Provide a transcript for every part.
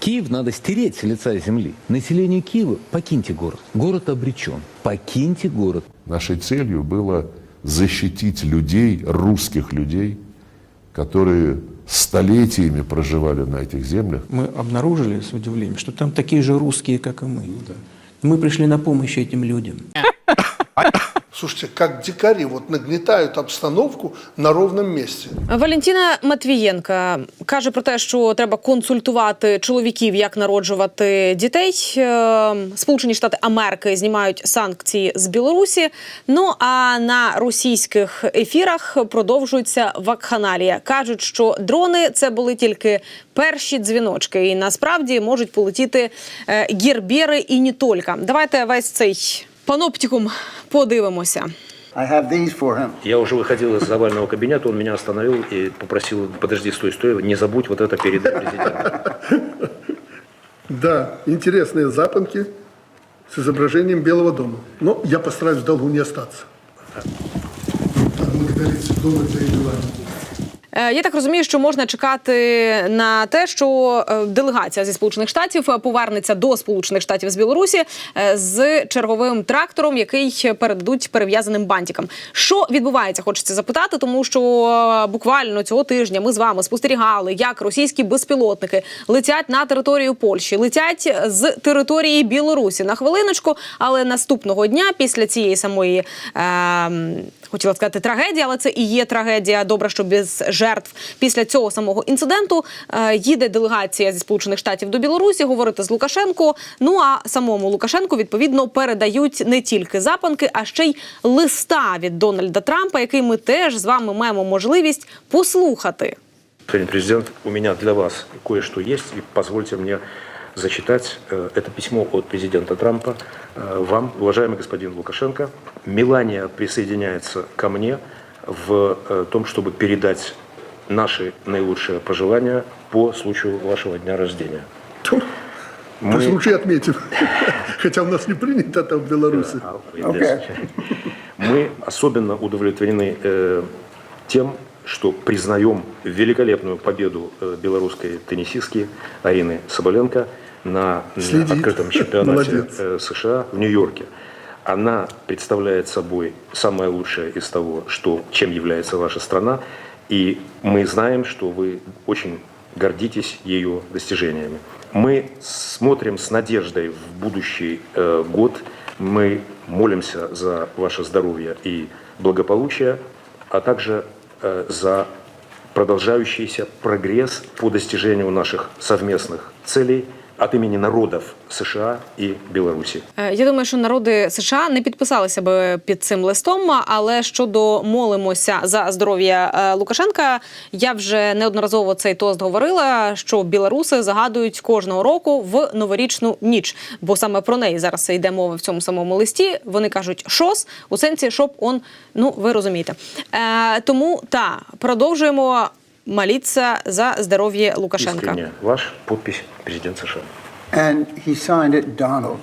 Киев надо стереть с лица земли. Население Киева, покиньте город. Город обречен. Покиньте город. Нашей целью было защитить людей, русских людей, которые столетиями проживали на этих землях. Мы обнаружили с удивлением, что там такие же русские, как и мы. Мы пришли на помощь этим людям. Слушайте, как дикари вот нагнетают обстановку на ровном месте. Валентина Матвієнка каже про те, що треба консультувати чоловіків, як народжувати дітей. Е, Сполучені Штати Америки знімають санкції з Білорусі. Ну а на російських ефірах продовжується вакханалія. кажуть, що дрони це були тільки перші дзвіночки, і насправді можуть полетіти е, гірбєри і не тільки. Давайте весь цей паноптикум подивимося. I have these for him. Я уже выходил из овального кабинета, он меня остановил и попросил, подожди, стой, стой, не забудь вот это перед президентом. Да, интересные запонки с изображением Белого дома. Но я постараюсь в долгу не остаться. Благодарить Меланию. Е, Я так розумію, що можна чекати на те, що е, делегація зі сполучених штатів е, повернеться до сполучених штатів з Білорусі е, з черговим трактором, який передадуть перев'язаним бантикам. Що відбувається? Хочеться запитати, тому що е, буквально цього тижня ми з вами спостерігали, як російські безпілотники летять на територію Польщі, летять з території Білорусі на хвилиночку, але наступного дня після цієї самої. Е, Хотіла сказати трагедія, але це і є трагедія. Добре, що без жертв. Після цього самого інциденту е, їде делегація зі сполучених штатів до Білорусі говорити з Лукашенко. Ну а самому Лукашенку відповідно передають не тільки запанки, а ще й листа від Дональда Трампа, який ми теж з вами маємо можливість послухати. Господин президент, у меня для вас кое-что есть, и позвольте мне зачитать. Э, Это письмо от президента Трампа э, вам, уважаемый господин Лукашенко. Мелания присоединяется ко мне в э, том, чтобы передать наши наилучшие пожелания по случаю вашего дня рождения. Мы... Пусть лучше отметим. Хотя у нас не принято это в Беларуси. Okay. Мы особенно удовлетворены э, тем, что признаем великолепную победу белорусской теннисистки Арины Соболенко на, Следит. открытом чемпионате Молодец. э, США в Нью-Йорке. Она представляет собой самое лучшее из того, что, чем является ваша страна, и мы знаем, что вы очень гордитесь ее достижениями. Мы смотрим с надеждой в будущий э, год, мы молимся за ваше здоровье и благополучие, а также э, за продолжающийся прогресс по достижению наших совместных целей от имени народов США и Беларуси. Е, Я думаю, що народи США не підписалися би під цим листом. Але щодо молимося за здоров'я е, Лукашенка, я вже неодноразово цей тост говорила, що білоруси загадують кожного року в новорічну ніч, бо саме про неї зараз йде мова в цьому самому листі. Вони кажуть шос у сенсі, щоб он, ну ви розумієте. Е, тому та продовжуємо молитися за здоров'я Лукашенка. Искренне ваш подпись президент США. And he signed it Donald.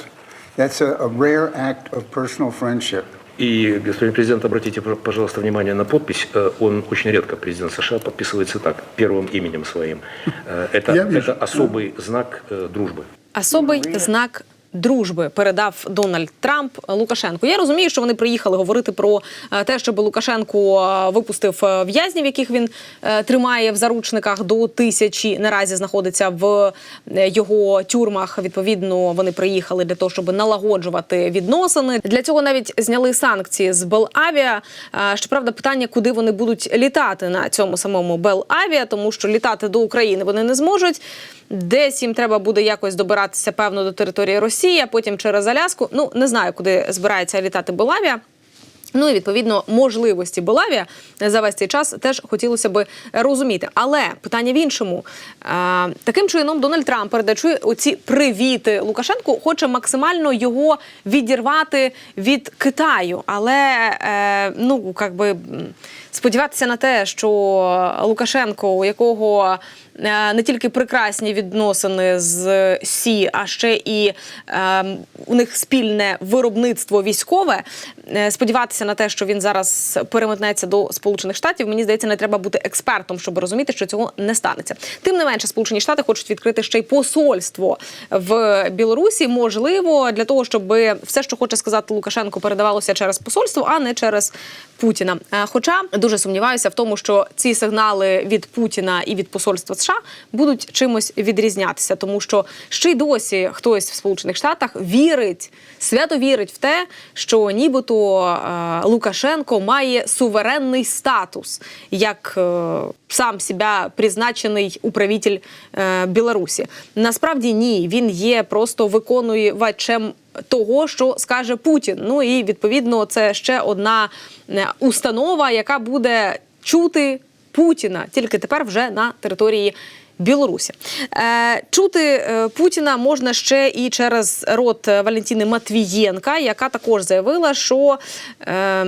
That's a, a rare act of personal friendship. И, господин президент, обратите, пож- пожалуйста, внимание на подпись. Э, Он очень редко, президент США, подписывается так, первым именем своим. Э, Это, Я вижу. это особый знак э, дружбы. Особий знак. Дружби передав Дональд Трамп Лукашенку. Я розумію, що вони приїхали говорити про е, те, щоб Лукашенко е, випустив е, в'язнів, яких він тримає в заручниках до тисячі. Наразі знаходиться в його тюрмах. Відповідно, вони приїхали для того, щоб налагоджувати відносини. Для цього навіть зняли санкції з Белавіа. Щоправда, питання, куди вони будуть літати на цьому самому Белавіа, тому що літати до України вони не зможуть. Десь їм треба буде якось добиратися певно до території Росії, а потім через Аляску. Ну не знаю, куди збирається літати Белавія. Ну і відповідно можливості Белавія за весь цей час теж хотілося би розуміти. Але питання в іншому Е, таким чином Дональд Трамп передачує оці привіти Лукашенку, хоче максимально його відірвати від Китаю. Але е, ну як би м, сподіватися на те, що Лукашенко, у якого е, не тільки прекрасні відносини з Сі, а ще і е, у них спільне виробництво військове. Е, Сподіватися на те, що він зараз переметнеться до Сполучених Штатів, мені здається, не треба бути експертом, щоб розуміти, що цього не станеться. Тим не менше, Сполучені Штати хочуть відкрити ще й посольство в Білорусі. Можливо, для того, щоб все, що хоче сказати Лукашенко, передавалося через посольство, а не через Путіна. Е, Хоча дуже сумніваюся в тому, що ці сигнали від Путіна і від посольства США будуть чимось відрізнятися, тому що ще й досі хтось в Сполучених Штатах вірить, свято вірить в те, що нібито е, Лукашенко має суверенний статус як е, сам себе призначений управитель е, Білорусі. Насправді ні, він є просто виконувачем того, що скаже Путін. Ну і відповідно це ще одна е, установа, яка буде чути Путіна тільки тепер вже на території. Білорусі е, чути е, Путіна можна ще і через рот Валентини Матвієнка, яка також заявила, що е,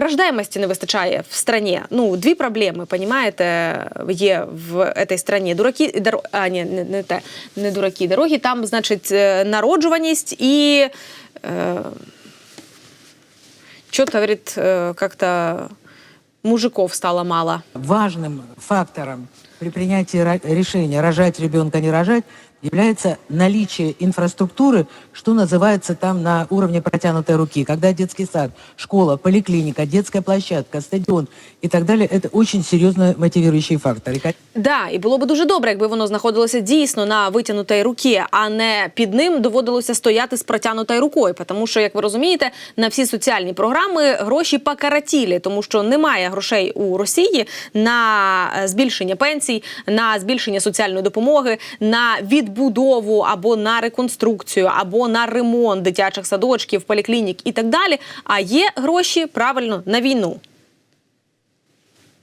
рождаємості не вистачає в страні. Ну, дві проблеми, понімаєте, є в цій страні. Дураки, доро... а, ні, не, не те, не дураки, дороги. Там, значить, е, народжуваність і е, что-то, говорит, э, как-то мужиков стало мало. важным фактором при принятии решения рожать ребенка, не рожать, является наличие инфраструктуры, что называется там на уровне протянутой руки. Когда детский сад, школа, поликлиника, детская площадка, стадион и так далее, это очень серьезно мотивирующий фактор. И, конечно, Да, і було б дуже добре, якби воно знаходилося дійсно на витягнутій руці, а не під ним доводилося стояти з протягнутою рукою. Тому що, як ви розумієте, на всі соціальні програми гроші покаратілі, тому що немає грошей у Росії на е, збільшення пенсій, на збільшення соціальної допомоги, на відбудову або на реконструкцію, або на ремонт дитячих садочків, поліклінік і так далі. А є гроші правильно на війну.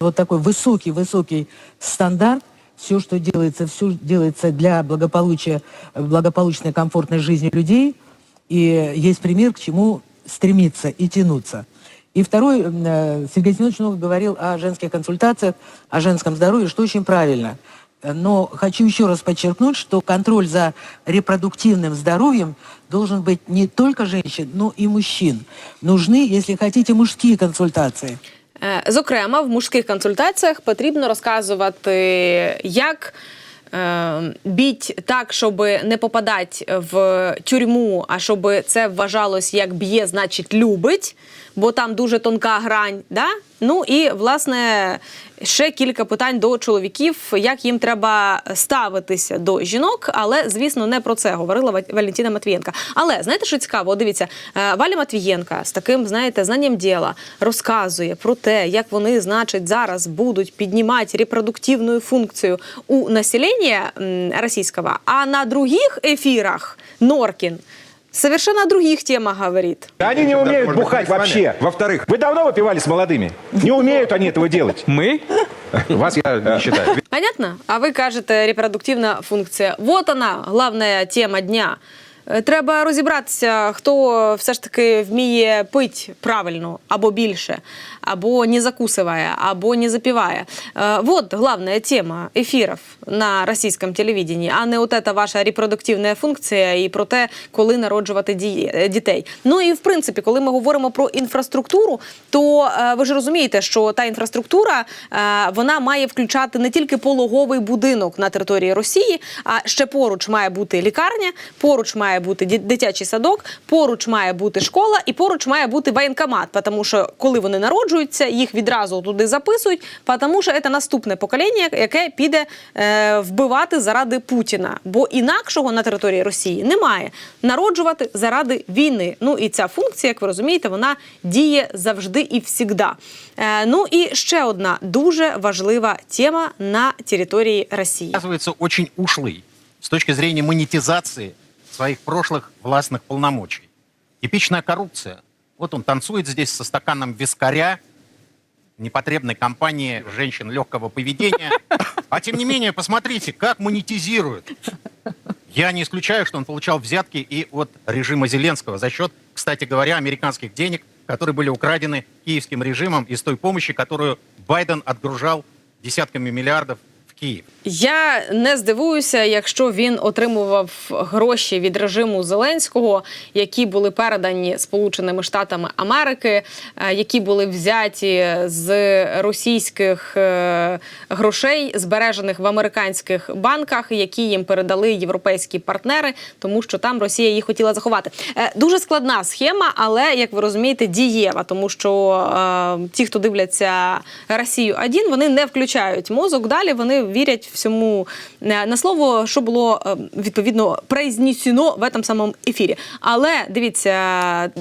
вот такой высокий-высокий стандарт, все, что делается, все делается для благополучия, благополучной, комфортной жизни людей, и есть пример, к чему стремиться и тянуться. И второй, э, Сергей Семенович много говорил о женских консультациях, о женском здоровье, что очень правильно. Но хочу еще раз подчеркнуть, что контроль за репродуктивным здоровьем должен быть не только женщин, но и мужчин. Нужны, если хотите, мужские консультации. Е, Зокрема, в мужських консультаціях потрібно розказувати, як е, біть так, щоб не попадати в тюрму, а щоб це вважалось як б'є, значить любить, бо там дуже тонка грань. Да? Ну і власне ще кілька питань до чоловіків, як їм треба ставитися до жінок, але звісно не про це говорила Валентина Матвієнка. Але знаєте, що цікаво? Дивіться, е, Валя Матвієнка з таким, знаєте, знанням діла розказує про те, як вони, значить, зараз будуть піднімати репродуктивну функцію у населення російського, а на других ефірах Норкін совершенно о других темах говорит. Они не умеют может быть, бухать мы с вами? вообще. Во-вторых, вы давно выпивали с молодыми? Не умеют они этого делать. Мы? Вас я не считаю. Понятно? А ви кажете репродуктивна функція. Вот вона, головна тема дня. Е, Треба розібратися, хто все ж таки вміє пити правильно або більше, або не закусывая, або не запивая. Е, Вот главная тема ефірів на російському телевіденні, а не от эта ваша репродуктивна функція і про те, коли народжувати е, дітей. Ну і в принципі, коли ми говоримо про інфраструктуру, то ви ж розумієте, що та інфраструктура вона має включати не тільки пологовий будинок на території Росії, а ще поруч має бути лікарня, поруч має бути ді- дитячий садок, поруч має бути школа і поруч має бути воєнкомат. Тому що коли вони народжуються, їх відразу туди записують, тому що це наступне покоління, яке піде е, вбивати заради Путіна. Бо інакшого на території Росії немає. Народжувати заради війни. Ну і ця функція, як ви розумієте, вона діє завжди і всігда. Е, ну і ще одна дуже важлива тема на території Росії. оказывается очень ушлый с точки зрения монетизации своих прошлых властных полномочий. Типичная коррупция. Вот он танцует здесь со стаканом вискаря, непотребной компании женщин легкого поведения. А тем не менее, посмотрите, как монетизирует. Я не исключаю, что он получал взятки и от режима Зеленского за счет, кстати говоря, американских денег, которые были украдены киевским режимом из той помощи, которую Байден отгружал десятками миллиардов в Киев. Я не здивуюся, якщо він отримував гроші від режиму Зеленського, які були передані Сполученими Штатами Америки, е, які були взяті з російських е, грошей, збережених в американських банках, які їм передали європейські партнери, тому що там Росія їх хотіла заховати. Е, Дуже складна схема, але як ви розумієте, дієва, тому що ті, хто дивляться Росію 1 вони не включають мозок. Далі вони вірять всьому е, на слово, що було е, відповідно произнесено в этом самому ефірі. Але дивіться,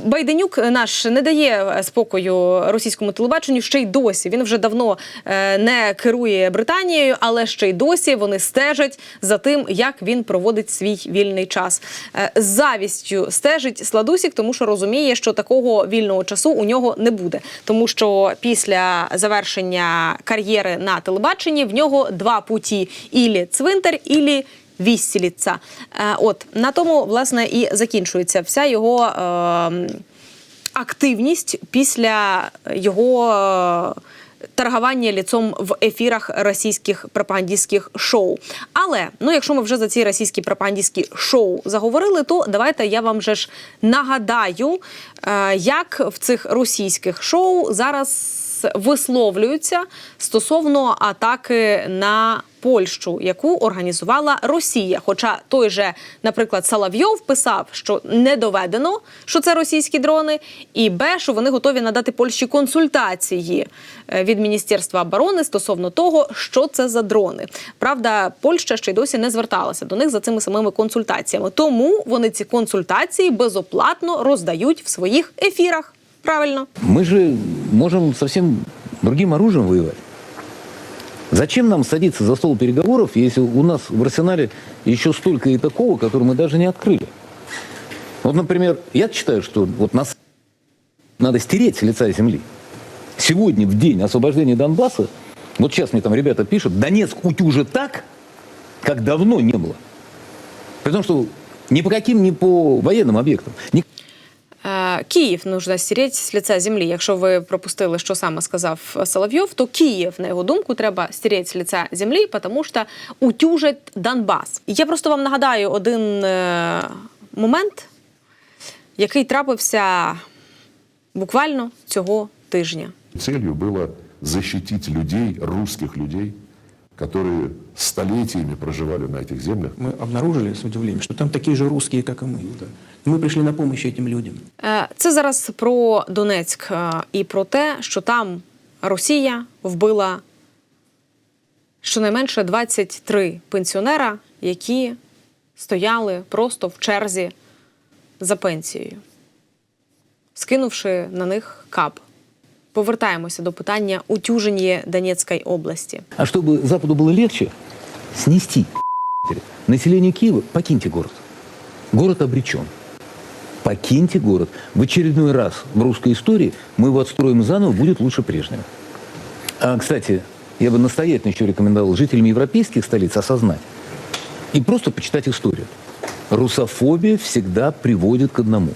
Байденюк наш не дає спокою російському телебаченню ще й досі. Він вже давно е, не керує Британією, але ще й досі вони стежать за тим, як він проводить свій вільний час. Е, З завістю стежить Сладусік, тому що розуміє, що такого вільного часу у нього не буде, тому що після завершення кар'єри на телебаченні в нього два путі: ілі цвинтар, ілі віссіліться. Е, От на тому власне і закінчується вся його. Е, активність після його е, торгування ліцом в ефірах російських пропагандистських шоу. Але ну, якщо ми вже за ці російські пропагандистські шоу заговорили, то давайте я вам же ж нагадаю, е, як в цих російських шоу зараз висловлюються стосовно атаки на Польщу, яку організувала Росія. Хоча той же, наприклад, Соловйов писав, що не доведено, що це російські дрони, і Б, що вони готові надати Польщі консультації е, від Міністерства оборони стосовно того, що це за дрони. Правда, Польща ще й досі не зверталася до них за цими самими консультаціями. Тому вони ці консультації безоплатно роздають в своїх ефірах. Правильно. Мы же можем совсем другим оружием воевать. Зачем нам садиться за стол переговоров, если у нас в арсенале еще столько и такого, которое мы даже не открыли? Вот, например, я считаю, что вот нас надо стереть с лица земли. Сегодня, в день освобождения Донбасса, вот сейчас мне там ребята пишут, Донецк утюжит так, как давно не было. При том, что ни по каким, ни по военным объектам. Ни Київ нужно стереть з лиця землі. Якщо ви пропустили, що саме сказав Соловйов, то Київ, на його думку, треба стереть з лиця землі, тому що утюжить Донбас. Я просто вам нагадаю один е, момент, який трапився буквально цього тижня. Целью было защитить людей, русских людей, которые столетиями проживали на этих землях. Мы обнаружили с удивлением, что там такие же русские, как и мы. Мы пришли на помощь этим людям. Е, Це зараз про Донецьк е, і про те, що там Росія вбила щонайменше 23 пенсіонера, які стояли просто в черзі за пенсією, скинувши на них кап. Повертаємося до питання утюження Донецької області. А чтобы Западу было легче, снести население Киева, покиньте город. Город обречен. Покиньте город. В очередной раз в русской истории мы его отстроим заново, будет лучше прежнего. А, кстати, я бы настоятельно еще рекомендовал жителям европейских столиц осознать и просто почитать историю. Русофобия всегда приводит к одному.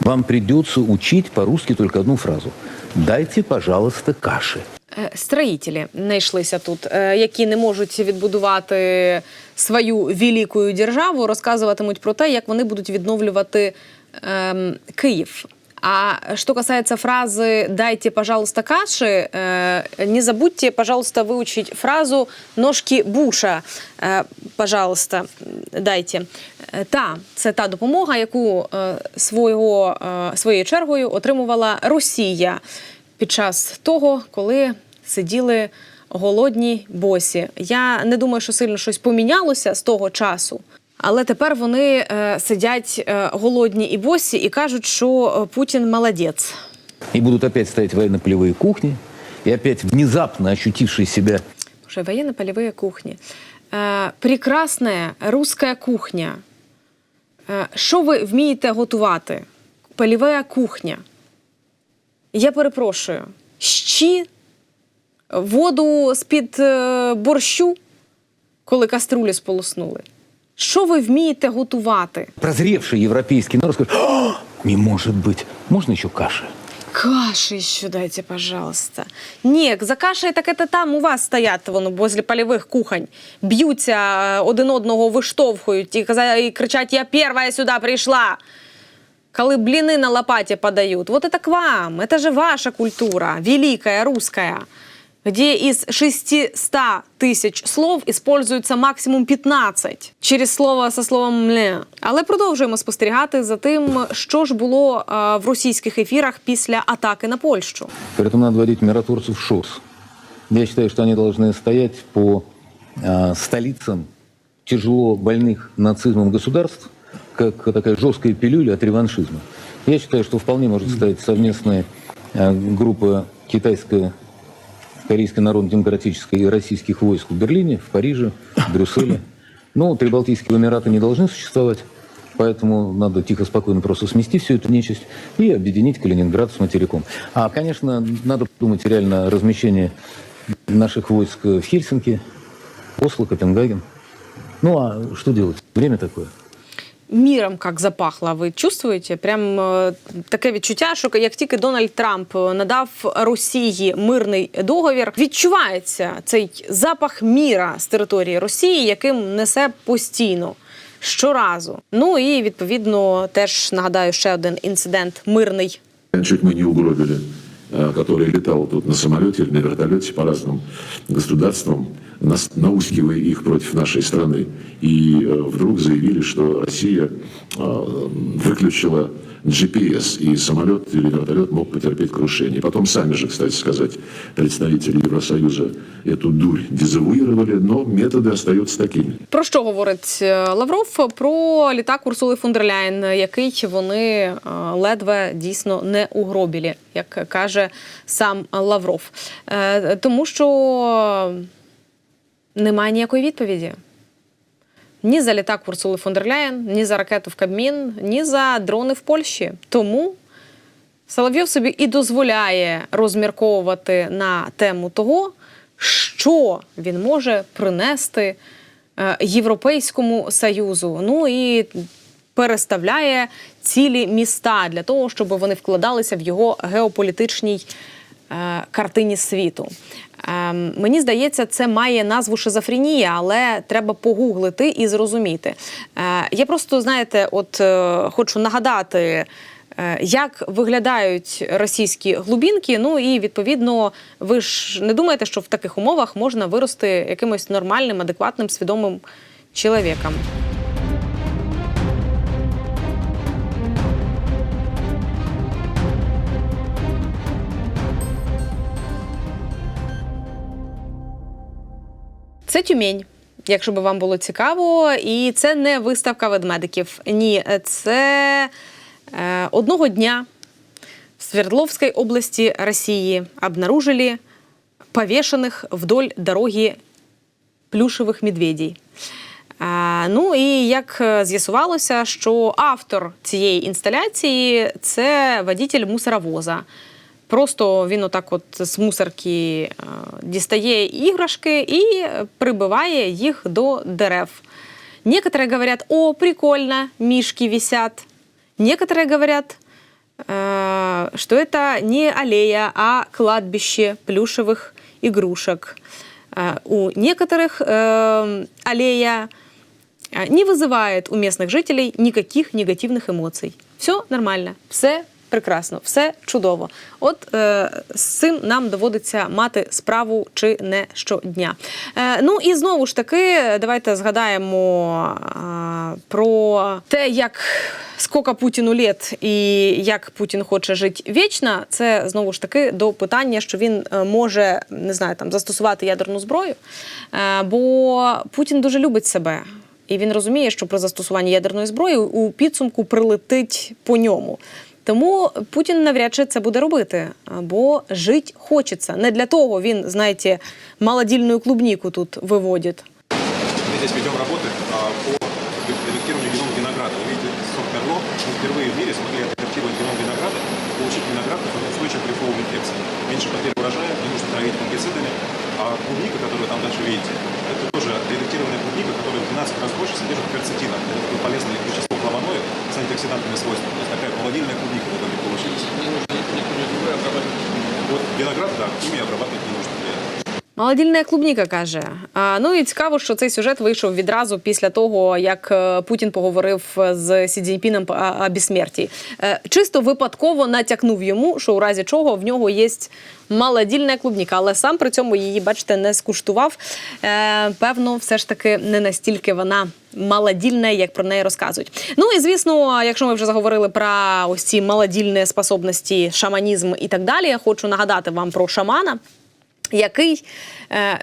Вам придется учить по-русски только одну фразу. Дайте, пожалуйста, каши. Е, Строїтелі знайшлися тут, е, які не можуть відбудувати свою велику державу, розказуватимуть про те, як вони будуть відновлювати ем, Київ. А что касается фразы «дайте, пожалуйста, каши», э, не забудьте, пожалуйста, выучить фразу «ножки Буша, э, пожалуйста, дайте». Е, Та, це та допомога, яку е, свого, е, своєю чергою отримувала Росія під час того, коли сиділи голодні босі. Я не думаю, що сильно щось помінялося з того часу. Але тепер вони е, сидять е, голодні і босі і кажуть, що е, Путін молодець. И будут опять стоять военно-полевые кухни, и опять внезапно ощутившие себя Уже военно-полевые кухні. Е, прекрасна руська кухня. Е, що ви вмієте готувати? Полєва кухня. Я перепрошую. Щі воду з-під е, борщу, коли каструлю сполоснули. Що ви вмієте готувати? прозревший европейский народ скажет, «А, не может быть, можно еще каши? Каши еще дайте, пожалуйста. Ні, за кашею так это там у вас стоять воно возле польових кухонь. Б'ються е, один одного виштовхують і, каза- і кричать: Я перша сюди прийшла. Коли блины на лопате подают. Вот это к вам. Это же ваша культура, великая, русская. Где из 600 тисяч слов используется максимум 15 через слово со словом «мле». Але продовжуємо спостерігати за тим, що ж було е, в російських ефірах після атаки на Польщу. Поэтому надо вводить миротворцев в ШОС. Я считаю, что они должны стоять по а, столицам тяжело больных нацизмом государств, как такая жесткая пилюля от реваншизма. Я считаю, что вполне может стоять совместная а, группа китайская Корейской Народно-Демократической и российских войск в Берлине, в Париже, в Брюсселе. Но Прибалтийские Эмираты не должны существовать, поэтому надо тихо, спокойно просто смести всю эту нечисть и объединить Калининград с материком. А, конечно, надо подумать реально о размещении наших войск в Хельсинки, Осло, Копенгаген. Ну а что делать? Время такое. Міром як запахло, ви чувствуєте? Прям е, таке відчуття, що як тільки Дональд Трамп надав Росії мирний договір, відчувається цей запах міра з території Росії, яким несе постійно. Щоразу. Ну і відповідно теж нагадаю ще один інцидент мирний Чуть мы не угробили, э, который летал тут на самолете или на вертолете по разным государствам, нас- наускивая их против нашей страны. И э, вдруг заявили, что Россия э, выключила GPS, и самолет или вертолет мог потерпеть крушение. Потом сами же, кстати сказать, представители Евросоюза эту дурь дезавуировали, но методы остаются такими. Про що говорить е, Лавров? Про літак Урсули фон дер Ляєн, який вони е, ледве дійсно не угробілі, як каже сам Лавров. Е, Тому що немає ніякої відповіді. Ні за літак Урсули фон дер Ляєн, ні за ракету в Кабмін, ні за дрони в Польщі. Тому Соловйов собі і дозволяє розмірковувати на тему того, що він може принести е, Європейському Союзу. Ну і переставляє цілі міста для того, щоб вони вкладалися в його геополітичній е, картині світу. Ем, Мені здається, це має назву шизофренія, але треба погуглити і зрозуміти. Е, Я просто, знаєте, от е, хочу нагадати. е, Як виглядають російські глубінки? Ну і відповідно, ви ж не думаєте, що в таких умовах можна вирости якимось нормальним, адекватним, свідомим чоловіком? Це Тюмень, якщо би вам було цікаво, і це не виставка ведмедиків. Ні, це е, одного дня в Свердловской области России обнаружили повешенных вдоль дороги плюшевих медведей. А, ну і як е, з'ясувалося, що автор цієї інсталяції це водитель мусоровоза. Просто він отак от з мусорки е, дістає іграшки і прибиває їх до дерев. Некоторые говорят, о, прикольно, мишки висят. Некоторые говорят, э, что это не аллея, а кладбище плюшевых игрушек. Э, у некоторых э, аллея э, не вызывает у местных жителей никаких негативных эмоций. Все нормально, все прекрасно, все чудово. От е, з цим нам доводиться мати справу чи не щодня. Е, ну і знову ж таки, давайте згадаємо е, про те, як скільки Путіну літ і як Путін хоче жити вічно. Це знову ж таки до питання, що він е, може не знаю, там застосувати ядерну зброю. Е, бо Путін дуже любить себе. І він розуміє, що при застосуванні ядерної зброї у підсумку прилетить по ньому. Тому Путін навряд чи це буде робити, бо жити хочеться. Не для того він, знаєте, малодільну клубніку тут виводить. Мы здесь ведем работы а, по редактированию генома винограда. Вы видите, сорт Мерло. Мы впервые в мире смогли адаптировать геном винограда, получить виноград, который устойчив к грибковым инфекциям. Меньше потерь урожая, не нужно травить фунгицидами. А клубника, которую там дальше видите, это тоже редактированная клубника, которая в 12 раз больше содержит перцетина. Это такое полезное вещество флавоноид, с антиоксидантными свойствами. То есть такая молодильная клубника в итоге получилась. Вот виноград, да, ими обрабатывать не нужно для этого. Молодільна клубніка каже. А, ну і цікаво, що цей сюжет вийшов відразу після того, як е, Путін поговорив з Сі Цзіньпіном о, безсмерті. Е, Чисто випадково натякнув йому, що у разі чого в нього є молодільна клубніка, але сам при цьому її, бачите, не скуштував. Е, певно, все ж таки не настільки вона. Молодільне, як про неї розказують. Ну і звісно, якщо ми вже заговорили про ось ці молодільні способності, шаманізм і так далі, я хочу нагадати вам про шамана, який е,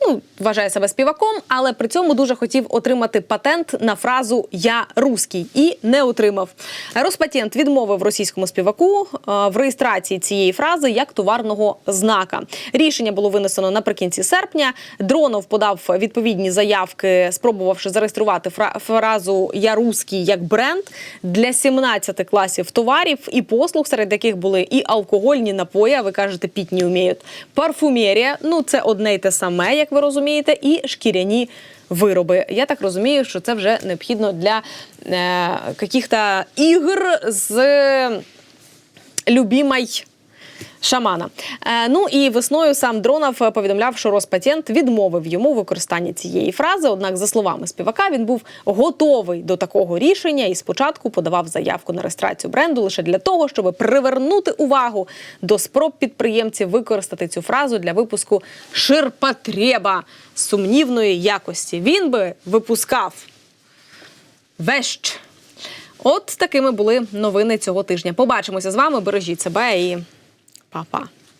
ну, вважає себе співаком, але при цьому дуже хотів отримати патент на фразу Я руський і не отримав. Роспатент відмовив російському співаку е, в реєстрації цієї фрази як товарного знака. Рішення було винесено наприкінці серпня. Дронов подав відповідні заявки, спробувавши зареєструвати фра- фразу Я руський як бренд для 17 класів товарів і послуг, серед яких були і алкогольні напої. а Ви кажете, піть не вміють. Парфумерія, ну це одне й те саме, як ви розумієте, і шкіряні. Вироби, я так розумію, що це вже необхідно для е, ігр з любімой шамана. Е, ну і весною сам Дронов повідомляв, що Роспатент відмовив йому у використанні цієї фрази. Однак, за словами співака, він був готовий до такого рішення і спочатку подавав заявку на реєстрацію бренду лише для того, щоб привернути увагу до спроб підприємців використати цю фразу для випуску ширпотреба сумнівної якості. Він би випускав вещ. От такими були новини цього тижня. Побачимося з вами. Бережіть себе і па-па.